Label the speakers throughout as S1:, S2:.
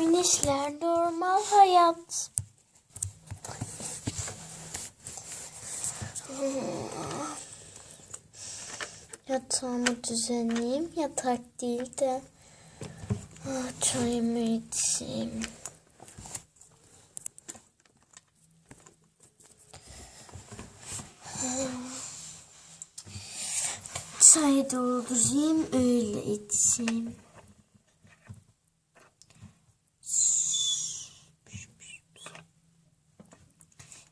S1: Minişler normal hayat. Yatağımı düzenleyeyim. Yatak değil de ah, çayımı içeyim. Çay doldurayım öyle içeyim.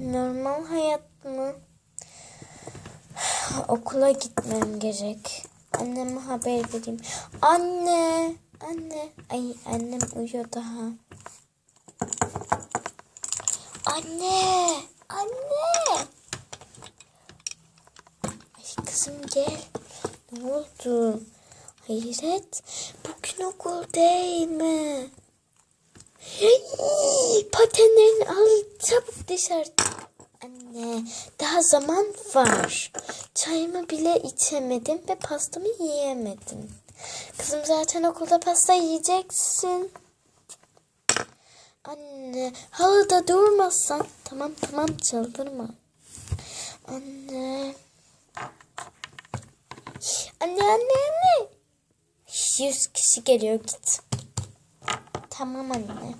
S1: Normal hayat mı? Okula gitmem gerek. Anneme haber vereyim. Anne, anne. Ay annem uyuyor daha. Anne, anne. Ay kızım gel. Ne oldu? Hayret. Bugün okul değil mi? Patenlerini al çabuk dışarı. Anne daha zaman var. Çayımı bile içemedim ve pastamı yiyemedim. Kızım zaten okulda pasta yiyeceksin. Anne halıda durmazsan. Tamam tamam çıldırma. Anne. Anne anne anne. Yüz kişi geliyor git. Tamam anne.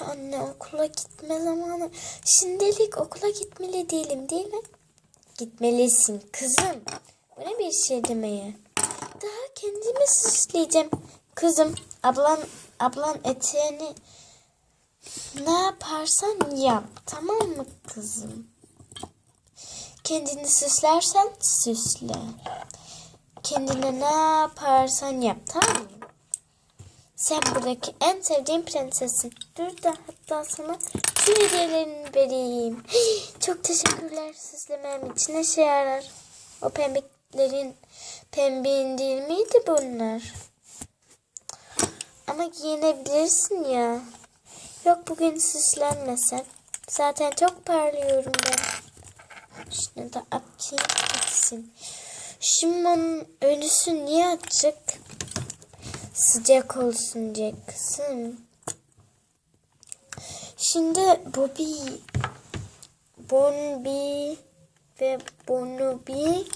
S1: Anne okula gitme zamanı. Şimdilik okula gitmeli değilim değil mi? Gitmelisin kızım. Bu ne bir şey demeye. Daha kendimi süsleyeceğim. Kızım ablan ablan eteğini ne yaparsan yap. Tamam mı kızım? Kendini süslersen süsle. Kendine ne yaparsan yap tamam mı? Sen buradaki en sevdiğim prensesin. Dur da hatta sana şu hediyelerini vereyim. Çok teşekkürler süslemem için işe yarar. O pembiklerin pembeğin değil miydi bunlar? Ama giyinebilirsin ya. Yok bugün süslenmesen. Zaten çok parlıyorum ben. Şunu da atayım gitsin. Şimdi onun önüsü niye açık? Sıcak olsun diye kızım. Şimdi Bobby, Bonbi ve Bonobi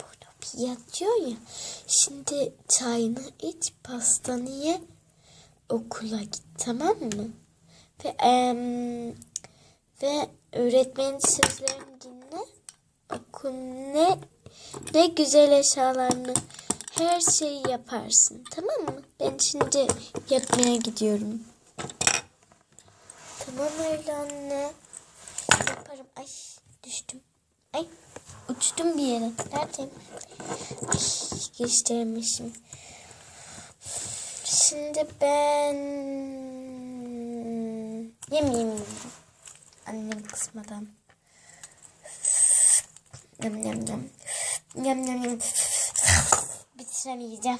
S1: Bonobi yatıyor ya. Şimdi çayını iç, pastanı ye, okula git tamam mı? Ve em, ve öğretmenin sözlerini dinle. Okul ne ne güzel eşyalarını her şeyi yaparsın. Tamam mı? Ben şimdi yapmaya gidiyorum. Tamam öyle anne. Yaparım. Ay düştüm. Ay uçtum bir yere. Neredeyim? Ay. Şimdi ben yemeyeyim. Annem kısmadan. Yam yam yam. Yam yam yam. Bitiremeyeceğim.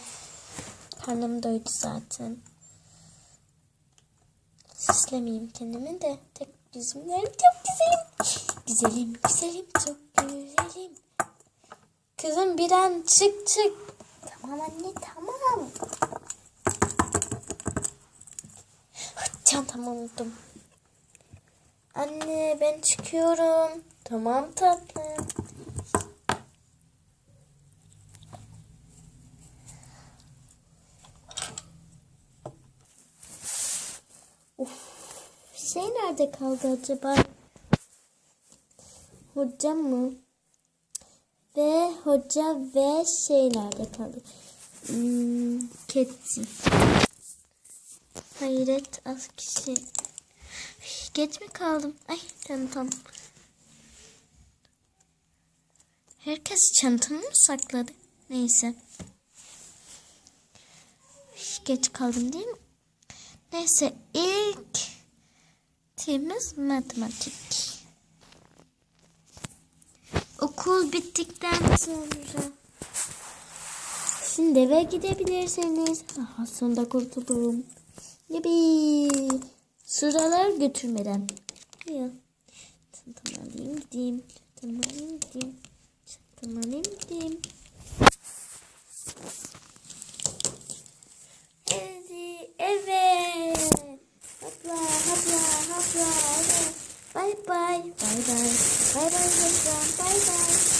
S1: Karnım doydu zaten. Süslemeyeyim kendimi de. Tek yüzümlerim çok güzelim. Güzelim, güzelim, çok güzelim. Kızım bir an çık çık. Tamam anne tamam. Çantamı unuttum. Anne ben çıkıyorum. Tamam tatlım. Şey nerede kaldı acaba? Hoca mı? Ve hoca ve şey nerede kaldı? Hmm, Ketsi. Hayret az kişi. Geç mi kaldım? Ay çantam. Herkes çantamı mı sakladı? Neyse. geç kaldım değil mi? Neyse ilk temiz matematik. Okul bittikten sonra şimdi eve gidebilirsiniz. Daha sonra kurtulurum. Yippee. Sıralar götürmeden. Ya. Çantamı alayım gideyim. Çantamı alayım gideyim. Çantamı alayım gideyim. 拜拜。拜拜先这拜拜。